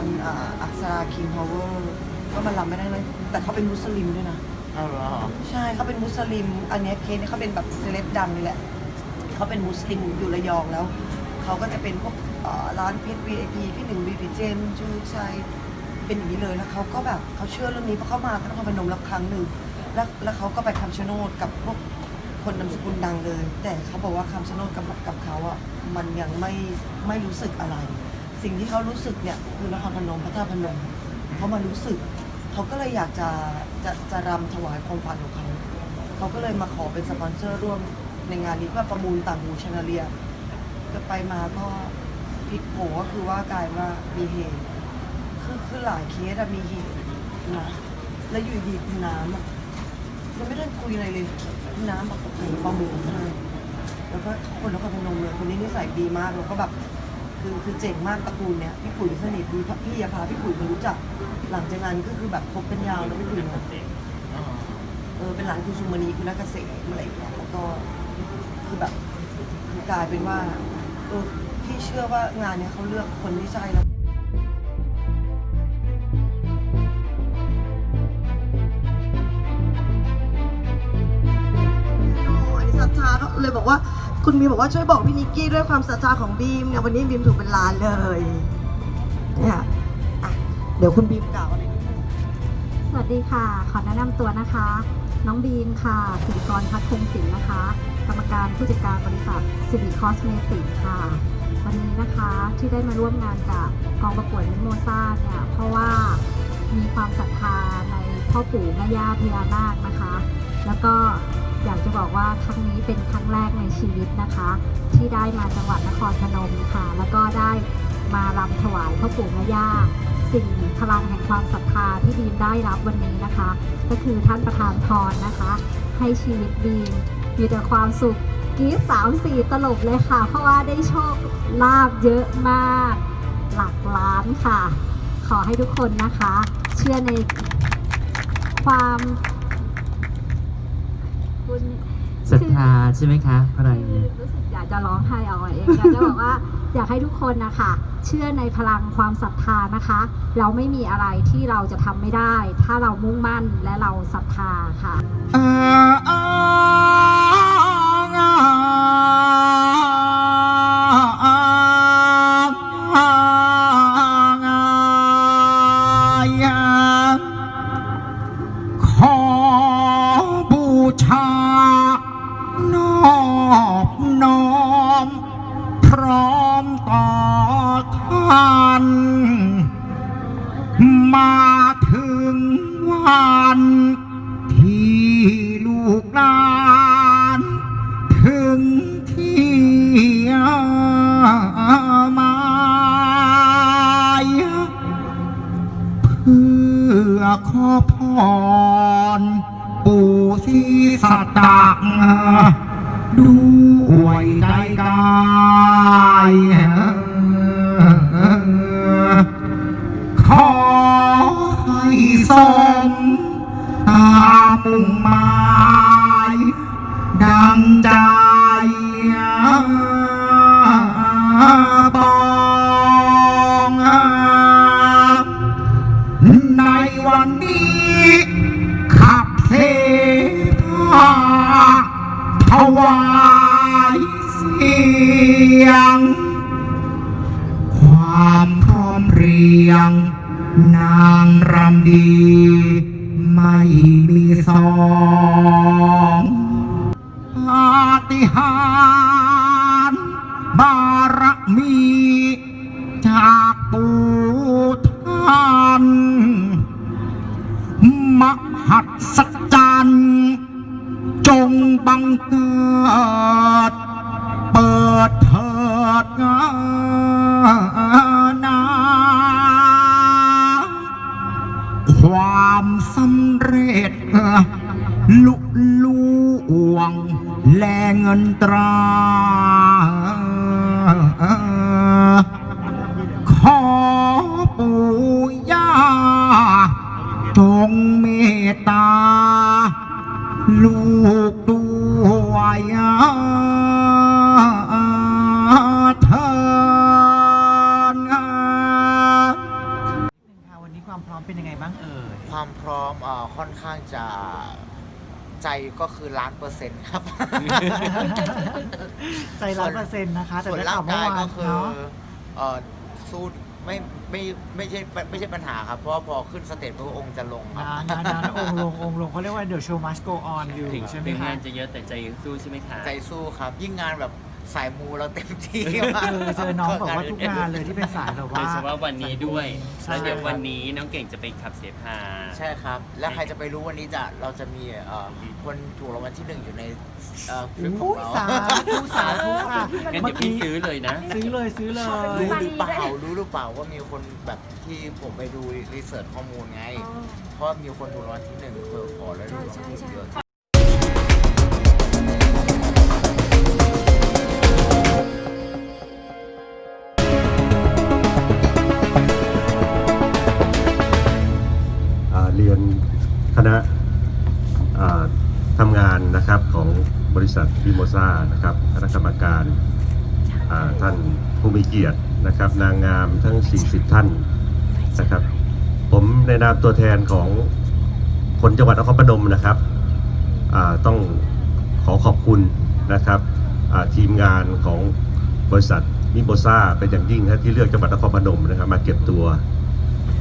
รอ่าอักษราคิงพาวเวอร์ก็มาลำไม่ได้เลยแต่เขาเป็นมุสลิมด้วยนะ เอาเหรอใช่เขาเป็นมุสลิม อันเนี้ยเคสเนี่ยเขาเป็นแบบเซเลบดังเลยแหละเขาเป็นมุสลิมอยู่ระยองแล้ว เขาก็จะเป็นพวกเอ่อร้านเพชร VIP พี่หนึ่งวีพีเจมส์ชูชัยเป็นอย่างนี้เลยแล้วเขาก็แบบเขาเชื่อเรื่องนี้เพราะเขามาที่นครพนมแล้วครั้งหนึ่งแล้วแล้วเขาก็ไปคำชะโนดกับพวกคนนามสกุลดังเลย แต่เขาบอกว่าคำชะโนดกับกับเขาอะมันยังไม่ไม่รู้สึกอะไร สิ่งที่เขารู้สึกเนี่ยคือนครพนมพระธาตุพนมเขามารู้สึกเขาก็เลยอยากจะจะจะรำถวายความฝันของเขาเขาก็เลยมาขอเป็นสปอนเซอร์ร่วมในงานนี้เพื่อประมูลต่างหูชนาเลียก็ไปมาก็พลิกโผก็คือว่ากลายว่ามีเหตุคือคือหลายเคสอะมีเหตุนะแล้วอยู่ดีน้ำอะมันไม่ได้คุยอะไรเลยน้ำแบอกโอ้โหประมูลให้แล้วก็คนนครพนมเลยคนนี้นิสัยดีมากแล้วก็แบบ คือคือเจ๋งมากตระกูลเนี้ยพี่ปุ๋ยสนิทดีพี่ยาพาพี่ปุ๋ยมารู้จัก หลังจากนั้นก็คือแบบคบเป็นยาวแล้วพี่ปุ๋ยเนาะอ๋อเออเป็นหลานคุณสุมมณีคุณนักเกษตรอะไรอย่างเงี้ยแล้วก็คือแบบคือกลายเป็นว่าเออพี่เชื่อว่างานเนี้ยเขาเลือกคนที่ใช่แล้วอันนี้ศรัทธาเลยบอกว่า คุณบีมบอกว่าช่วยบอกพี่นิกกี้ด้วยความศรัทธาของบีมเนี่ยวันนี้บีมถูกเป็นล้านเลยเนี่ยอะเดี๋ยวคุณบีมกล่าวอะไรนิดนึงสวัสดีค่ะ ขอแนะนำตัวนะคะ น้องบีมค่ะสิริกรพัฒน์คงศิลป์นะคะ กรรมการผู้จัดการบริษัทสิริคอสเมติกค่ะ วันนี้นะคะที่ได้มาร่วมงานกับกองประกวดมิโมซ่าเนี่ยเพราะว่ามีความศรัทธาในพ่อปู่แม่ย่าพญานาคนะคะ แล้วก็อยากจะบอกว่าครั้งนี้เป็นครั้งแรกในชีวิตนะคะ ที่ได้มาจังหวัดนครพนมค่ะ แล้วก็ได้มารำถวายพ่อปู่แม่ย่า สิ่งพลังแห่งความศรัทธาที่บีมได้รับวันนี้นะคะ ก็คือท่านประธานพรนะคะ ให้ชีวิตบีมมีแต่ความสุขกรีดสามสี่ตลบเลยค่ะ เพราะว่าได้โชคลาบเยอะมาก หลักล้านค่ะ ขอให้ทุกคนนะคะ เชื่อในความ คุณศรัทธาใช่ไหมคะพลังคือรู้สึกอยากจะร้องไห้เอาเองอยากจะบอกว่า อยากให้ทุกคนนะคะเชื่อในพลังความศรัทธานะคะ เราไม่มีอะไรที่เราจะทำไม่ได้ ถ้าเรามุ่งมั่นและเราศรัทธาค่ะ ขอพร ปู่ศรีสัตตะด้วยใจกายขอให้สมตามมุ่งหมาดังใจ ยง นางรำดี ไม่มีสองปาฏิหาริย์บารมี จากปู่ท่านมหัศจรรย์จงบังเกิด เปิดเถิดงา งินตรา ขอปู่ย่าจงเมตตา ลูกด้วยเถิดความพร้อมเป็นยังไงบ้างเอ่ย ความพร้อมเอ่อค่อนข้างจะ ใจก็คือล้านเปอร์เซ็นต์ครับ ใจร้อยเปอร์เซ็นต์นะคะ แต่ส่วนได้ร่าข่าวเมื่อกายวาก็นคือเนาะ เอ่อสู้ไม่ไม่ไม่ใช่ไม่ใช่ปัญหาครับ เพราะว่าพอขึ้นสเตจพระองค์จะลงครับนานนานองค์ลงองค์ลงเขาเรียกว่า the show must go on อยู่ถึงใช่ไหมถึงคะ งานจะเยอะแต่ใจยังสู้ใช่ไหมคะ ใจสู้ครับ ยิ่งงานแบบ สายมูเราเต็มที่มากเออเจอน้องบอกว่าทุกงานเลยที่เป็นสายแบบโดว่ายเฉพาะวันนี้ด้วยใช่ แล้วเดี๋ยววันนี้น้องเก่งจะไปขับเสพา ใช่ครับ แล้วใครจะไปรู้วันนี้จะเราจะมีเอ่อคนถูกรางวัลที่หนึ่งอยู่ในเอ่อคลิปของอุ้ยเรา สาธุสาธุค่ะงั้นเมื่เดี๋อยวพี่กี้ซื้อเลยนะ ซื้อเลยซื้อเลยรู้หรือเปล่า รู้หรือเปล่าว่ามีคนแบบที่ผมไปดูรีเสิร์ชข้อมูลไงเพราะมีคนถูกรางวัลที่หนึ่งเพื่อขอแล้วถูกรางวัลที่หนึ่งเยอะ คณะทำงานนะครับของบริษัทพิโมซานะครับคณะกรรมการท่านผู้มีเกียรตินะครับนางงามทั้ง 40 ท่านนะครับ ผมในนามตัวแทนของคนจังหวัดนครพนมนะครับต้องขอขอบคุณนะครับทีมงานของบริษัทมิโมซาเป็นอย่างยิ่งนะที่เลือกจังหวัดนครพนมนะครับมาเก็บตัว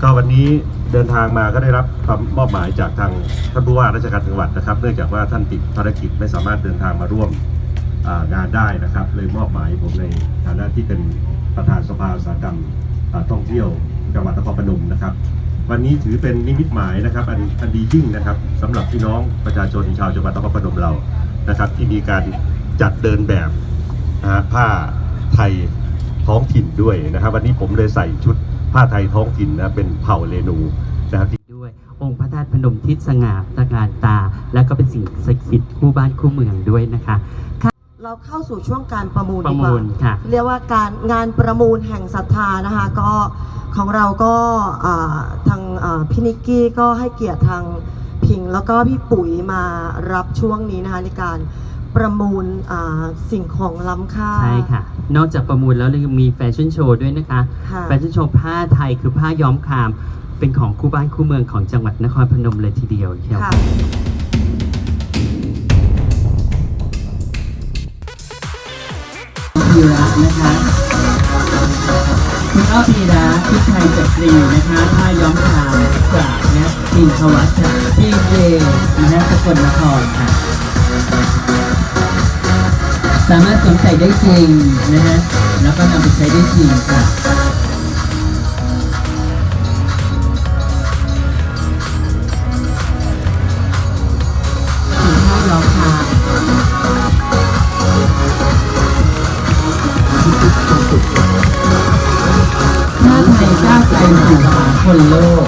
ก็วันนี้เดินทางมาก็ได้รับความอบหมายจากทางท่านผู้ว่าราชการจังหวัดนะครับ เนื่องจากว่าท่านติดภารกิจไม่สามารถเดินทางมาร่วมงานได้นะครับ เลยมอบหมายผมในฐานะที่เป็นประธานสภาอุตสาหกรรมท่องเที่ยวจังหวัดนครพนมนะครับ วันนี้ถือเป็นนิมิตหมายนะครับอันอันดียิ่งนะครับสำหรับพี่น้องประชาชนชาวจังหวัดนครพนมเรานะครับ ที่มีการจัดเดินแบบผ้าไทยท้องถิ่นด้วยนะครับ วันนี้ผมเลยใส่ชุด ผ้าไทยท้องถิ่นนะเป็นเผ่าเรนูนะครับด้วยองค์พระธาตุพนมทิศสง่าตระการตา และก็เป็นสิ่งศักดิ์สิทธิ์คู่บ้านคู่เมืองด้วยนะคะเราเข้าสู่ช่วงการประมูลประดีกมูว่าลค่ะเรียกว่าการงานประมูลแห่งศรัทธานะคะก็ของเราก็อ่าทางอ่าพี่นิกกี้ก็ให้เกียรติทางพิง แล้วก็พี่ปุ๋ยมารับช่วงนี้นะคะในการ ประมูลอ่าสิ่งของล้ำค่า ใช่ค่ะ นอกจากประมูลแล้วเรายังมีแฟชั่นโชว์ด้วยนะคะ ค่ะ แฟชั่นโชว์ผ้าไทยคือผ้าย้อมคราม เป็นของคู่บ้านคู่เมืองของจังหวัดนครพนมเลยทีเดียวเชียว ค่ะพีระนะคะคุณอ้อพีระชุดไทยจักรีนะคะผ้าย้อมครามจากนะทีมทวัฒน์จากพี่เจนะฮะสกลนครค่ะ สามารถสวมใส่ได้จริงนะฮะแล้วก็นำไปใช้ได้จริงค่ะถึงผ้าย้อมครามผ้าไทยก้าวไกลสู่สากลโลก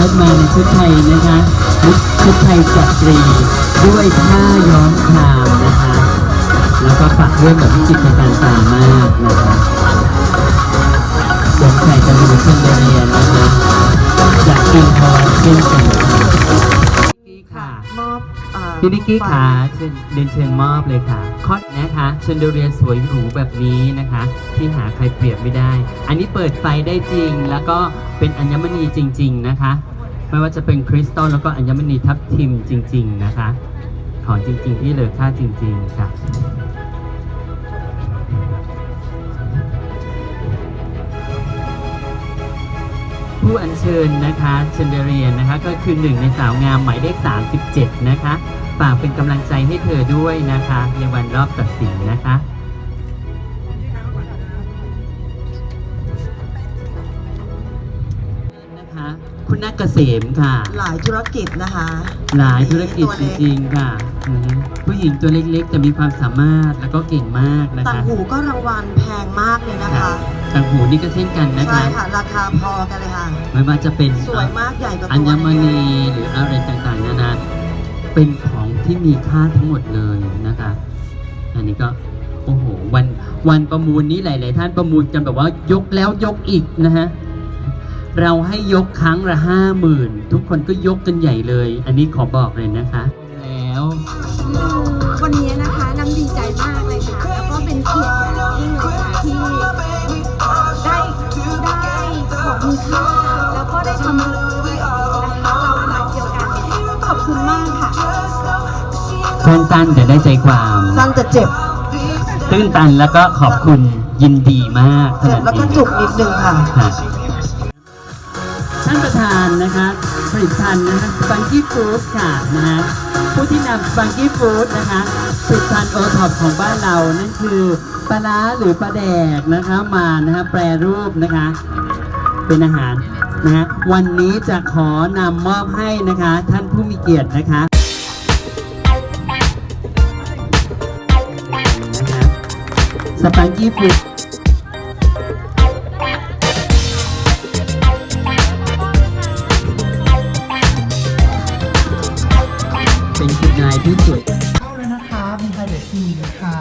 น้องเนิร์ดมาในชุดไทยนะคะชุดชุดไทยจักรีด้วยผ้าย้อมครามนะคะ แล้วก็ปักด้วยแบบวิจิตรการตามากนะคะสวมใส่กันดูเช่นเดียนนะคะจากกินทองเช่นกันค่ะมอบอ่าพี่นิกกี้ขาเชิญเรียนเชิญมอบเลยค่ะค อสนะคะเชนเดเรียสวยหรูแบบนี้นะคะ ที่หาใครเปรียบไม่ได้ อันนี้เปิดไฟได้จริง แล้วก็เป็นอัญมณีจริง ๆนะคะ ไม่ว่าจะเป็นคริสตัลแล้วก็อัญมณีทับทิมจริง ๆนะคะ ของจริง ๆ ที่เหลือค่าจริง ๆ ค่ะผู้อัญเชิญนะคะเชนเดเรียนนะคะ ก็คือหนึ่งในสาวงามหมายเลข 37 นะคะ ฝากเป็นกำลังใจให้เธอด้วยนะคะ ในวันรอบตัดสินนะคะ นะคะ คุณนักเกษมค่ะ หลายธุรกิจนะคะหลายธุรกิจตัวจเล็กริงๆค่ะอือฮึผู้หญิงตัวเล็กๆ แต่มีความสามารถแล้วก็เก่งมากนะต่างคะหูก็รางวัลแพงมากเลยนะคะต่างหูนี่ก็เช่นกันนะใช่คะค่ะ ราคาพอกันเลยค่ะ ไม่ว่าจะเป็น สวยมากใหญ่กว่าอัตัวญมณีหรืออะไรต่างๆนานา เป็นของ ที่มีค่าทั้งหมดเลยนะคะ อันนี้ก็โอ้โหวันวันประมูลนี้หลาย ๆ ท่านประมูลกันแบบว่ายกแล้วยกอีกนะฮะเราให้ยกครั้งละห้าหมื่นทุกคนก็ยกกันใหญ่เลย อันนี้ขอบอกเลยนะคะ สั้นๆแต่ได้ใจความ สั้นจะเจ็บ ตื้นตันแล้วก็ขอบคุณยินดีมากขเจ็บนาดแล้วก็นี้จุกนิดนึงค่ะ ค่ะท่านประธานนะคะผลิตภัณฑ์นะคะสปังกี้ฟู้ดค่ะนะฮะผู้ที่นำสปังกี้ฟู้ดนะคะผลิตภัณฑ์โอท็อปของบ้านเรานั่นคือปลาร้าหรือปลาแดกนะคะมานะคะแปรรูปนะคะ เป็นอาหารนะฮะวันนี้จะขอนำมอบให้นะคะ ท่านผู้มีเกียรตินะคะนะคะ สปังกี้ฟู้ดเป็นคุณนายที่สวยเข้าแล้วนะคะมีไฮเดรซีค่ะ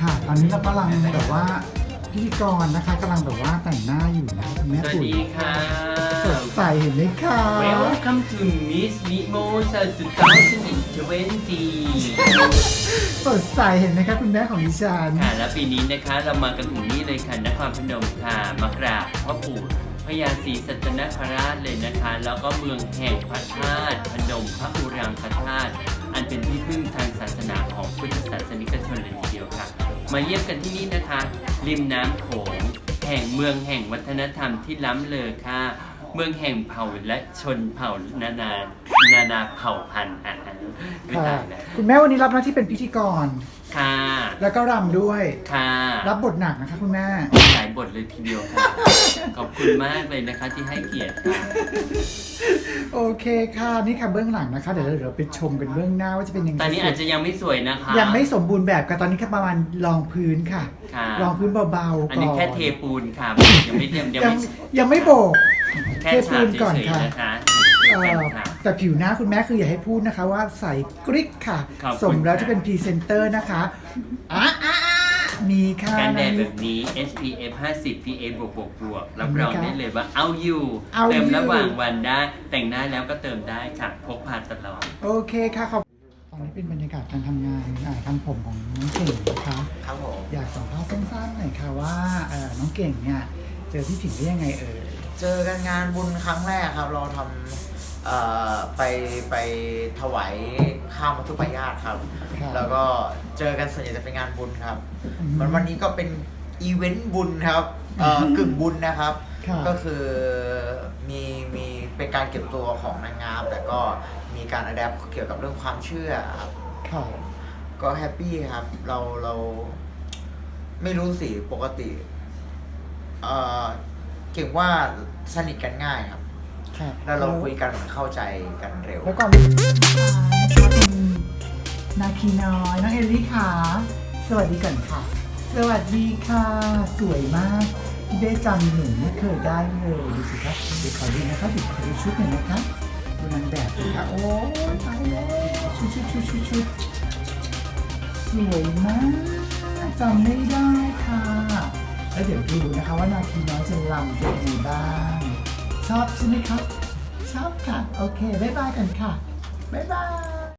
ค่ะตอนนี้เรากำลังแบบว่าพิธีกรนะคะกำลังแบบว่าแต่งหน้าอยู่นะคะคุณแม่สวัสปุ๋ย ดีค่ะสด ใสเห็นไหมคะ Welcome to Miss Mimosa 2020 สดใสเห็นไหมคะคุณแม่ของดิฉัน ค่ะและปีนี้นะคะเรามากันถึงนี่เลยค่ะนครพนมค่ะมากราบพ่อปู่พญาศรีสัตนคราชเลยนะคะ แล้วก็เมืองแห่งพระธาตุพนมพระอุรังคธาตุอันเป็นที่พึ่งทางศาสนาของพุทธศาสนิกชนเลยทีเดียวค่ะ มาเยี่ยมกันที่นี่นะคะ ริมน้ำโขงแห่งเมืองแห่งวัฒนธรรมที่ล้ำเลอค่ะ เมืองแห่งเผ่าและชนเผ่านานานานาเผ่าพันธุ์อะไม่ค่ะตายแล้วคุณแม่วันนี้รับหน้าที่เป็นพิธีกร ค่ะ แล้วก็รำด้วย ค่ะรับบทหนักนะคะคุณแม่ หลายบทเลยทีเดียวค่ะ ขอบคุณมากเลยนะคะที่ให้เกียรติค่ะโอเคค่ะ นี่ค่ะเบื้องหลังนะคะ เดี๋ยวเราเดี๋ยวไปชมกันเบื้องหน้าว่าจะเป็นยังไงตอนนี้อาจจะยังไม่สวยนะคะ ยังไม่สมบูรณ์แบบค่ะตอนนี้แค่ประมาณรองพื้นค่ะค่ะ รองพื้นเบาๆอันก่อนนี้แค่เทปูนค่ะ ยังไม่ยังยังยังไม่ยังไม่โบก แค่ฉาบเฉยๆนะคะเอ่เฉยอๆค่ะ แต่ผิวหน้าคุณแม่คืออย่าให้พูดนะคะว่าใสกริกค่ะขอบคุณสมแล้วค่ะที่เป็นพรีเซนเตอร์นะคะอะอะอะมีค่ะ การแดดนะแบบนี้ SPF 50 PA บวกบวกบวกรับรองครับได้เลยว่าเอาอยู่เอาเติมอยู่ระหว่างวันได้ แต่งหน้าแล้วก็เติมได้ค่ะพกพาตลอด โอเคค่ะขอบตอนนี้เป็นบรรยากาศการทำงานอ่าทำผมของน้องเก่งนะคะ ครับผม อยากสัมภาษณ์สั้นๆหน่อยค่ะว่าเอ่อน้องเก่งเนี่ยเจอพี่ผิงได้ยังไงเอ่ย เจอกันงานบุญครั้งแรกครับ เราทำ เอ่อไปไปถวายข้าวมัทุปายาตครับ ครับแล้วก็เจอกันส่วนใหญ่จะเป็นงานบุญครับอืมเหมือนวันนี้ก็เป็นอีเวนต์บุญครับเอ่อกึ่งบุญนะครับ ครับ ก็คือมีมีเป็นการเก็บตัวของนางงามแต่ก็มีการอัดแอปเกี่ยวกับเรื่องความเชื่อครับค่ะก็แฮปปี้ครับ เราเราไม่รู้สิปกติ เอ่อเก่งว่าสนิทกันง่ายครับ ค่ะแล้วเราคุยกันเหมือนเข้าใจกันเร็ว แล้วก่อนนะคะเป็นนาคีน้อยน้องเอลลี่ค่ะ สวัสดีก่อนค่ะ สวัสดีค่ะ สวยมากพี่เบ้จำหนูไม่เคยได้เลยดูสิครับเดี๋ยวขอดูนะคะเดี๋ยวขอดูชุดหน่อยนะคะดูนางแบบเลยค่ะโอ้ยตายแล้วชุดชุดชุดชุดชุดสวยมากจำไม่ได้ค่ะ แล้วเดี๋ยวดูนะคะว่านาคีน้อยจะรำเป็นยังไงบ้าง ชอบใช่ไหมครับ ชอบค่ะ โอเค บ๊ายบายกันค่ะ บ๊ายบาย